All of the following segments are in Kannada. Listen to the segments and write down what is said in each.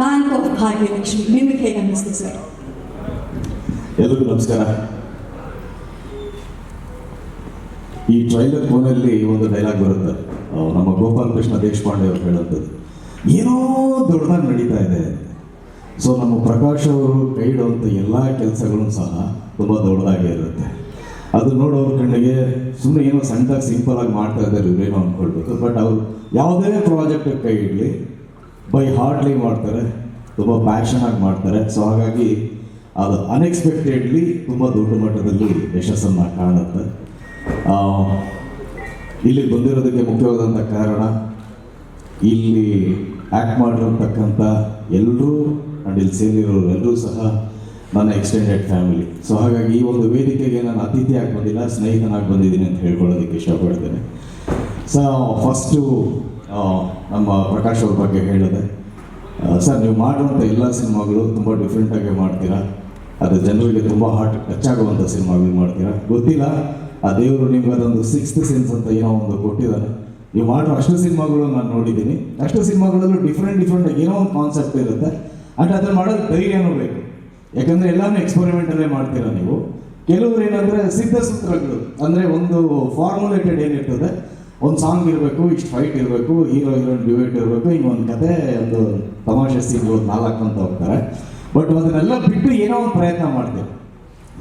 ಬ್ಯಾಂಕ್ ಆಫ್ ಭಾಗ್ಯಲಕ್ಷ್ಮಿ ನಿಮಗೆ ಹೇಗೆ ಅನ್ನಿಸ್ತು ಸರ್ ನಮಸ್ಕಾರ. ಈ ಟ್ರೈಲರ್ ಫೋನಲ್ಲಿ ಒಂದು ಡೈಲಾಗ್ ಬರುತ್ತೆ. ನಮ್ಮ ಗೋಪಾಲ್ ಕೃಷ್ಣ ದೇಶಪಾಂಡೆ ಅವರು ಹೇಳುವಂಥದ್ದು. ಏನೋ ದೊಡ್ಡದಾಗಿ ನಡೀತಾ ಇದೆ. ಸೊ ನಮ್ಮ ಪ್ರಕಾಶ್ ಅವರು ಕೈ ಇಡುವಂಥ ಎಲ್ಲ ಕೆಲಸಗಳು ಸಹ ತುಂಬ ದೊಡ್ಡದಾಗಿ ಇರುತ್ತೆ. ಅದು ನೋಡೋರ ಕಣ್ಣಿಗೆ ಸುಮ್ಮನೆ ಏನೋ ಸಣ್ಣದಾಗಿ ಸಿಂಪಲ್ ಆಗಿ ಮಾಡ್ತಾ ಇದ್ದಾರೆ ಇವರೇನೋ ಅಂದ್ಕೊಳ್ಬೇಕು. ಬಟ್ ಅವರು ಯಾವುದೇ ಪ್ರಾಜೆಕ್ಟ್ ಕೈ ಇಡಲಿ ಬೈ ಹಾರ್ಡ್ಲಿ ಮಾಡ್ತಾರೆ, ತುಂಬ ಪ್ಯಾಷನ್ ಆಗಿ ಮಾಡ್ತಾರೆ. ಸೊ ಹಾಗಾಗಿ ಅದು ಅನ್ಎಕ್ಸ್ಪೆಕ್ಟೆಡ್ಲಿ ತುಂಬ ದೊಡ್ಡ ಮಟ್ಟದಲ್ಲಿ ಯಶಸ್ಸನ್ನು ಕಾಣುತ್ತೆ. ಇಲ್ಲಿ ಬಂದಿರೋದಕ್ಕೆ ಮುಖ್ಯವಾದಂಥ ಕಾರಣ, ಇಲ್ಲಿ ಆ್ಯಕ್ಟ್ ಮಾಡಿರತಕ್ಕಂಥ ಎಲ್ಲರೂ ಆ್ಯಂಡ್ ಇಲ್ಲಿ ಸೇರಿರೋರು ಎಲ್ಲರೂ ಸಹ ನನ್ನ ಎಕ್ಸ್ಟೆಂಡೆಡ್ ಫ್ಯಾಮಿಲಿ ಸೊ ಹಾಗಾಗಿ ಈ ಒಂದು ವೇದಿಕೆಗೆ ನಾನು ಅತಿಥಿಯಾಗಿ ಬಂದಿಲ್ಲ, ಸ್ನೇಹಿತನಾಗಿ ಬಂದಿದ್ದೀನಿ ಅಂತ ಹೇಳ್ಕೊಳ್ಳೋದಕ್ಕೆ ಇಷ್ಟಪಡ್ತೇನೆ. ಸೊ ಫಸ್ಟು ನಮ್ಮ ಪ್ರಕಾಶ್ ಅವ್ರ ಬಗ್ಗೆ ಹೇಳಿದೆ. ಸರ್, ನೀವು ಮಾಡುವಂಥ ಎಲ್ಲ ಸಿನಿಮಾಗಳು ತುಂಬ ಡಿಫ್ರೆಂಟಾಗಿ ಮಾಡ್ತೀರಾ? ಅದು ಜನರಿಗೆ ತುಂಬ ಹಾರ್ಟ್ ಟಚ್ ಆಗುವಂಥ ಸಿನಿಮಾಗಳು ಮಾಡ್ತೀರಾ? ಗೊತ್ತಿಲ್ಲ. ಆ ದೇವರು ನಿಮ್ಗೆ ಅದೊಂದು ಸಿಕ್ಸ್ತ್ ಸೆನ್ಸ್ ಅಂತ ಏನೋ ಒಂದು ಕೊಟ್ಟಿದ್ದಾರೆ ನೀವು ಮಾಡೋ ಅಷ್ಟು ಸಿನಿಮಾಗಳು ನಾನು ನೋಡಿದ್ದೀನಿ. ಅಷ್ಟು ಸಿನಿಮಾಗಳಲ್ಲೂ ಡಿಫ್ರೆಂಟ್ ಡಿಫ್ರೆಂಟ್ ಏನೋ ಒಂದು ಕಾನ್ಸೆಪ್ಟ್ ಇರುತ್ತೆ. ಅಂಡ್ ಅದನ್ನು ಮಾಡೋದು ಧೈರ್ಯನೂ ಬೇಕು. ಯಾಕಂದರೆ ಎಲ್ಲಾನು ಎಕ್ಸ್ಪೆರಿಮೆಂಟಲ್ಲೇ ಮಾಡ್ತೀರಾ ನೀವು? ಕೆಲವರು ಏನಂದರೆ ಸಿದ್ಧ ಸೂತ್ರಗಳು ಅಂದರೆ ಒಂದು ಫಾರ್ಮುಲೇಟೆಡ್ ಏನಿರ್ತದೆ ಒಂದು ಸಾಂಗ್ ಇರಬೇಕು, ಇಷ್ಟು ಫೈಟ್ ಇರಬೇಕು ಹೀರೋ ಹೀರೋಯಿನ್ ಡಿಬೇಟ್ ಇರಬೇಕು ಹಿಂಗೆ ಒಂದು ಕತೆ, ಒಂದು ತಮಾಷೆ ಸೀನ್ ನಾಲ್ಕು ಅಂತ ಹೋಗ್ತಾರೆ. ಬಟ್ ಅದನ್ನೆಲ್ಲ ಬಿಟ್ಟು ಏನೋ ಒಂದು ಪ್ರಯತ್ನ ಮಾಡ್ತೀವಿ.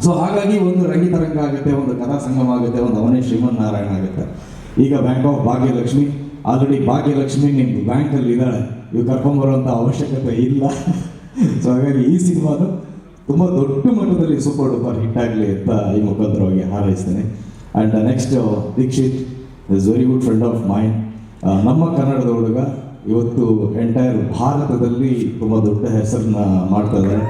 ಸೊ ಹಾಗಾಗಿ ಒಂದು ರಂಗಿತರಂಗ ಆಗುತ್ತೆ, ಒಂದು ಕಥಾ ಸಂಗಮ ಆಗುತ್ತೆ, ಒಂದು ಅವನೇ ಶ್ರೀಮನ್ ನಾರಾಯಣ ಆಗುತ್ತೆ. ಈಗ bank of Bhagyalakshmi already Bhagyalakshmi ನಿಮ್ದು ಬ್ಯಾಂಕಲ್ಲಿ ಇದ್ದಾಳೆ. ಇವು ಕರ್ಕೊಂಬರುವಂಥ ಅವಶ್ಯಕತೆ ಇಲ್ಲ. ಸೊ ಹಾಗಾಗಿ ಈ ಸಿನಿಮಾನು ತುಂಬ ದೊಡ್ಡ ಮಟ್ಟದಲ್ಲಿ ಸೂಪರ್ ಡೂಪರ್ ಹಿಟ್ ಆಗಲಿ ಅಂತ ಈ ಮುಖಾಂತರವಾಗಿ ಹಾರೈಸ್ತೇನೆ. And next Dikshit is very good friend of mind ನಮ್ಮ ಕನ್ನಡದ ಹುಡುಗ ಇವತ್ತು ಎಂಟೈರ್ ಭಾರತದಲ್ಲಿ ತುಂಬ ದೊಡ್ಡ ಹೆಸರನ್ನ ಮಾಡ್ತಾ ಇದ್ದಾರೆ.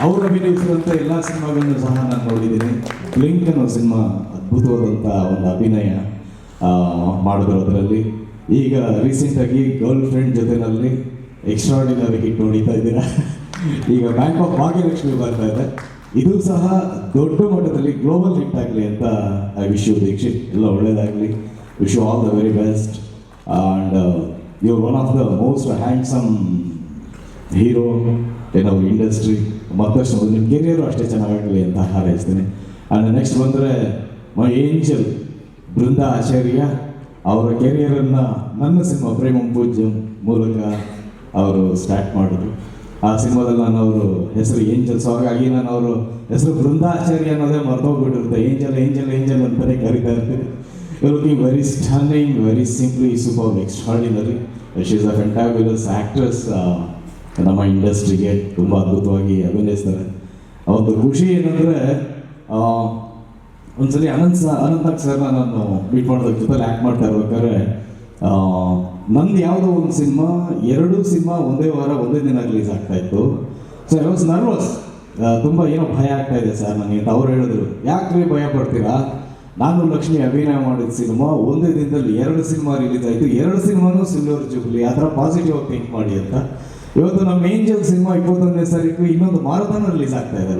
ಅವರು ಅಭಿನಯಿಸಿದಂಥ ಎಲ್ಲ ಸಿನಿಮಾಗಳನ್ನು ಸಹ ನಾನು ನೋಡಿದ್ದೀನಿ. ಬ್ಲಿಂಕ್ ಅನ್ನೋ ಸಿನಿಮಾ ಅದ್ಭುತವಾದಂಥ ಒಂದು ಅಭಿನಯ ಆ, ಮಾಡಿದ್ರು ಅದರಲ್ಲಿ. ಈಗ ರೀಸೆಂಟಾಗಿ ಗರ್ಲ್ ಫ್ರೆಂಡ್ ಜೊತೆನಲ್ಲಿ ಎಕ್ಸ್ಟ್ರಾಡಿನರಿ ಹಿಟ್ ನೋಡಿತಾ ಇದ್ದೀರಾ? ಈಗ ಬ್ಯಾಂಕ್ ಆಫ್ ಭಾಗ್ಯಲಕ್ಷ್ಮಿ ಬರ್ತಾ ಇದೆ. ಇದು ಸಹ ದೊಡ್ಡ ಮಟ್ಟದಲ್ಲಿ ಗ್ಲೋಬಲ್ ಹಿಟ್ ಆಗಲಿ ಅಂತ ಐ ವಿಶ್ ಯು ದೀಕ್ಷಿತ್ ಎಲ್ಲ ಒಳ್ಳೇದಾಗಲಿ. Wish you all the very best and you one of the most handsome hero in our industry ಮತ್ತಷ್ಟು ನಿಮ್ಮ ಕೆರಿಯರು ಅಷ್ಟೇ ಚೆನ್ನಾಗಾಗಲಿ ಅಂತ ಹಾರೈಸ್ತೀನಿ. ಆ್ಯಂಡ್ ನೆಕ್ಸ್ಟ್ ಬಂದರೆ ಮೈ ಏಂಜಲ್ ಬೃಂದಾ ಆಚಾರ್ಯ, ಅವರ ಕೆರಿಯರನ್ನು ನನ್ನ ಸಿನಿಮಾ ಪ್ರೇಮಂ ಪೂಜ್ಯ ಮೂಲಕ ಅವರು ಸ್ಟಾರ್ಟ್ ಮಾಡಿದ್ರು. ಆ ಸಿನಿಮಾದಲ್ಲಿ ನಾನು ಅವರು ಹೆಸರು ಏಂಜಲ್. ಸೊ ಹಾಗಾಗಿ ನಾನು ಅವರು ಹೆಸರು ಬೃಂದಾಚಾರ್ಯ ಅನ್ನೋದೇ ಮರ್ತೋಗ್ಬಿಟ್ಟಿರುತ್ತೆ. ಏಂಜಲ್ ಏಂಜಲ್ ಏಂಜಲ್ ಅಂತಲೇ ಕರಿತಾ ಇರ್ತೀನಿ looking very stunning very simply super extraordinary she is a fantabulous actress ನಮ್ಮ ಇಂಡಸ್ಟ್ರಿಗೆ ತುಂಬ ಅದ್ಭುತವಾಗಿ ಅಭಿನಯಿಸ್ತಾರೆ. ಒಂದು ಖುಷಿ ಏನಂದರೆ ಒಂದ್ಸಲಿ ಅನಂತ್ ಸರ್ ಅನಂತಾಗ್ ಸರ್ನ ನಾನು ಮೀಟ್ ಮಾಡೋದಕ್ಕೆ ಜೊತೆಲಿ ಆ್ಯಕ್ಟ್ ಮಾಡ್ತಾ ಇರ್ಬೇಕಾದ್ರೆ ನಂದು ಯಾವುದೋ ಒಂದು ಸಿನಿಮಾ, ಎರಡು ಸಿನಿಮಾ ಒಂದೇ ವಾರ, ಒಂದೇ ದಿನ ರಿಲೀಸ್ ಆಗ್ತಾ ಇತ್ತು. ಸೊ ಐ ವಾಸ್ ನರ್ವಸ್ ತುಂಬ ಏನೋ ಭಯ ಆಗ್ತಾ ಇದೆ ಸರ್ ನನಗೆ ಅವ್ರು ಹೇಳಿದ್ರು. ಯಾಕೆ ಭಯ ಪಡ್ತೀರಾ? ನಾನು ಲಕ್ಷ್ಮಿ ಅಭಿನಯ ಮಾಡಿದ ಸಿನಿಮಾ, ಒಂದೇ ದಿನದಲ್ಲಿ ಎರಡು ಸಿನಿಮಾ ರಿಲೀಸ್ ಆಯಿತು. ಎರಡು ಸಿನಿಮಾನು ಸಿಲ್ವರ್ ಜುಬ್ಲಿ, ಆ ಥರ ಪಾಸಿಟಿವ್ ಆಗಿ ಥಿಂಕ್ ಮಾಡಿ ಅಂತ. ಇವತ್ತು ನಮ್ಮ ಏಂಜಲ್ ಸಿನಿಮಾ ಇಪ್ಪತ್ತೊಂದನೇ ತಾರೀಕು ಇನ್ನೊಂದು ಮಾರುತನ ರಿಲೀಸ್ ಆಗ್ತಾ ಇದೆ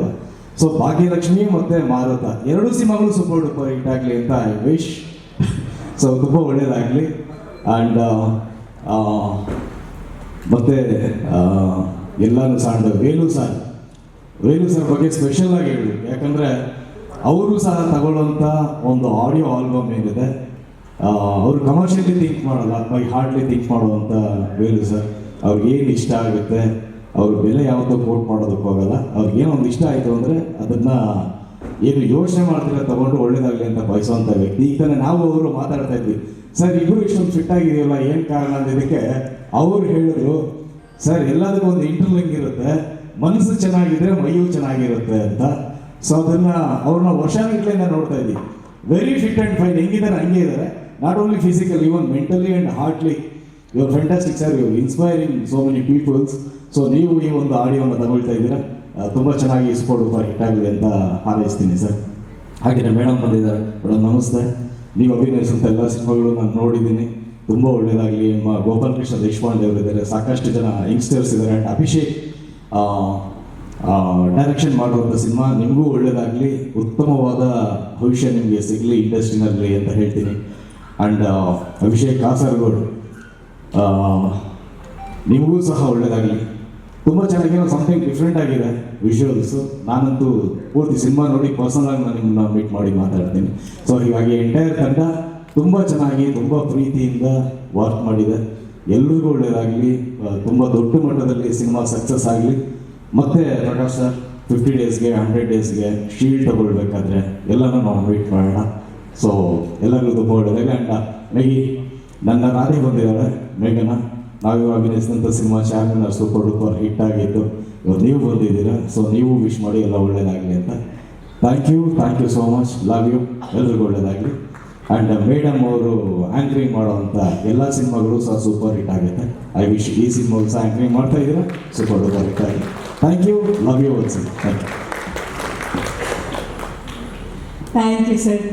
ಸೊ ಭಾಗ್ಯಲಕ್ಷ್ಮಿ ಮತ್ತೆ ಮಾರುತ. ಎರಡು ಸಿನಿಮಾಗಳು ಸೂಪರ್ ಡೂಪರ್ ಹಿಟ್ ಆಗಲಿ ಅಂತ ಐ ವಿಶ್ ಸೊ ತುಂಬ ಒಳ್ಳೇದಾಗಲಿ. ಆ್ಯಂಡ್ ಮತ್ತೆ ಎಲ್ಲರೂ ಸಾಂಡ್ ವೇಲು ಸರ್. ವೇಲು ಸರ್ ಬಗ್ಗೆ ಸ್ಪೆಷಲ್ ಆಗಿ ಹೇಳಿ. ಯಾಕಂದರೆ ಅವರು ಸಹ ತಗೊಳ್ಳೋಂಥ ಒಂದು ಆಡಿಯೋ ಆಲ್ಬಮ್ ಏನಿದೆ ಅವರು ಕಮರ್ಷಿಯಲಿ ಥಿಂಕ್ ಮಾಡಲ್ಲ ಬೈ ಹಾರ್ಡ್ಲಿ ಥಿಂಕ್ ಮಾಡುವಂಥ ವೇಲು ಸರ್. ಅವ್ರಿಗೆ ಏನು ಇಷ್ಟ ಆಗುತ್ತೆ, ಅವ್ರ ಬೆಲೆ ಯಾವತ್ತೂ ಕೋಟ್ ಮಾಡೋದಕ್ಕೆ ಹೋಗಲ್ಲ ಅವ್ರಿಗೆ ಒಂದು ಇಷ್ಟ ಆಯಿತು ಅಂದರೆ ಅದನ್ನು ಏನು ಯೋಚನೆ ಮಾಡ್ತೀರ ತಗೊಂಡು ಒಳ್ಳೇದಾಗಲಿ ಅಂತ ಬಯಸುವಂಥ ವ್ಯಕ್ತಿ. ಈಗ ನಾವು ಅವರು ಮಾತಾಡ್ತಾ ಇದ್ವಿ. ಸರ್ ಇಬ್ಬರು ಇಷ್ಟೊಂದು ಫಿಟ್ ಆಗಿದೆಯಲ್ಲ ಏನು ಕಾರಣ ಅಂದಿದ್ದಕ್ಕೆ ಅವ್ರು ಹೇಳಿದ್ರು, ಸರ್, ಎಲ್ಲದಕ್ಕೂ ಒಂದು ಇಂಟರ್ಲಿಂಗ್ ಇರುತ್ತೆ. ಮನಸ್ಸು ಚೆನ್ನಾಗಿದ್ರೆ ಮೈಯೂ ಚೆನ್ನಾಗಿರುತ್ತೆ ಅಂತ. ಸೊ ಅದನ್ನ ಅವ್ರನ್ನ ವರ್ಷಾನುಗಟ್ಲೆಯಿಂದ ನೋಡ್ತಾ ಇದ್ದೀವಿ ವೆರಿ ಫಿಟ್ ಆ್ಯಂಡ್ ಫೈನ್ ಹೆಂಗಿದ್ದಾರೆ, ಹಂಗೆ ಇದ್ದಾರೆ. Not only physical even mentally and heartly you fantastic sir you inspiring so many peoples so ನೀವು ಈ ಒಂದು ಆಡಿಯೋನ ತಗೊಳ್ತಾ ಇದ್ದೀರಾ. ತುಂಬ ಚೆನ್ನಾಗಿ ಸ್ಪೋರ್ಟ್ ಫಾರ್ ಅಂತ ಹಾರೈಸ್ತೀನಿ ಸರ್ ಹಾಗೆಯೇ ಮೇಡಮ್ ಬಂದಿದ್ದಾರೆ. ಮೇಡಮ್, ನಮಸ್ತೆ. ನೀವು ಅಭಿನಯಿಸುವಂಥ ಎಲ್ಲ ಸಿನಿಮಾಗಳು ನಾನು ನೋಡಿದ್ದೀನಿ. ತುಂಬ ಒಳ್ಳೆಯದಾಗಲಿ ನಮ್ಮ ಗೋಪಾಲ್ ಕೃಷ್ಣ ದೇಶಪಾಂಡೆ ಅವರಿದ್ದಾರೆ. ಸಾಕಷ್ಟು ಜನ ಯಂಗ್ಸ್ಟರ್ಸ್ ಇದ್ದಾರೆ. ಆ್ಯಂಡ್ ಅಭಿಷೇಕ್ ಡೈರೆಕ್ಷನ್ ಮಾಡುವಂಥ ಸಿನಿಮಾ ನಿಮಗೂ ಒಳ್ಳೆಯದಾಗಲಿ ಉತ್ತಮವಾದ ಭವಿಷ್ಯ ನಿಮಗೆ ಸಿಗಲಿ ಇಂಡಸ್ಟ್ರಿನಲ್ಲಿ ಅಂತ ಹೇಳ್ತೀನಿ. ಆ್ಯಂಡ್ ಅಭಿಷೇಕ್ ಕಾಸರಗೋಡು ನಿಮಗೂ ಸಹ ಒಳ್ಳೆಯದಾಗಲಿ ತುಂಬ ಚೆನ್ನಾಗಿ ಸಮಥಿಂಗ್ ಡಿಫ್ರೆಂಟ್ ಆಗಿದೆ ವಿಷುವಲ್ಸ್ ನಾನಂತೂ ಪೂರ್ತಿ ಸಿನಿಮಾ ನೋಡಿ ಪರ್ಸನಲ್ ಆಗಿ ನಾನು ನಿಮ್ಮನ್ನ ಮೀಟ್ ಮಾಡಿ ಮಾತಾಡ್ತೀನಿ. ಸೊ ಹೀಗಾಗಿ ಎಂಟೈರ್ ತಂಡ ತುಂಬ ಚೆನ್ನಾಗಿ, ತುಂಬ ಪ್ರೀತಿಯಿಂದ ವರ್ಕ್ ಮಾಡಿದೆ. ಎಲ್ರಿಗೂ ಒಳ್ಳೆಯದಾಗಲಿ ತುಂಬ ದೊಡ್ಡ ಮಟ್ಟದಲ್ಲಿ ಸಿನಿಮಾ ಸಕ್ಸಸ್ ಆಗಲಿ. ಮತ್ತೆ ಪ್ರಕಾಶ್ ಸರ್ ಫಿಫ್ಟಿ ಡೇಸ್ಗೆ ಹಂಡ್ರೆಡ್ ಡೇಸ್ಗೆ ಶೀಲ್ಡ್ ತಗೊಳ್ಬೇಕಾದ್ರೆ ಎಲ್ಲನೂ ನಾವು ಮೀಟ್ ಮಾಡೋಣ. ಸೊ ಎಲ್ಲರಿಗೂ ತುಂಬ ಒಳ್ಳೆಯದಾಗಲಿ ಆ್ಯಂಡ್ ಮೇಗಿ ನನ್ನ ರಾಧೆ ಬಂದಿದ್ದಾರೆ, ಮೇಘನ. ನಾವು ಅಭಿನಯಿಸಿದಂಥ ಸಿನಿಮಾ ಚಾರ್ಮಿನ ಸೂಪರ್ ಡೂಪರ್ ಹಿಟ್ ಆಗಿತ್ತು ಇವತ್ತು ನೀವು ಬಂದಿದ್ದೀರಾ? ಸೊ ನೀವು ವಿಶ್ ಮಾಡಿ ಎಲ್ಲ ಒಳ್ಳೇದಾಗಲಿ ಅಂತ. Thank you thank you so much love you ಎಲ್ರಿಗೂ ಒಳ್ಳೇದಾಗಲಿ. ಆ್ಯಂಡ್ ಮೇಡಮ್ ಅವರು ಆ್ಯಂಕರಿಂಗ್ ಮಾಡುವಂಥ ಎಲ್ಲ ಸಿನಿಮಾಗಳು ಸಹ ಸೂಪರ್ ಹಿಟ್ ಆಗುತ್ತೆ ಐ ವಿಶ್ ಈ ಸಿನಿಮಾಗಳು ಸಹ ಆ್ಯಂಕರಿಂಗ್ ಮಾಡ್ತಾ ಇದ್ದೀರಾ? ಸೂಪರ್ ಡೂಪರ್ ಹಿಟ್ ಆಗಿದೆ thank you love you once thank you thank you sir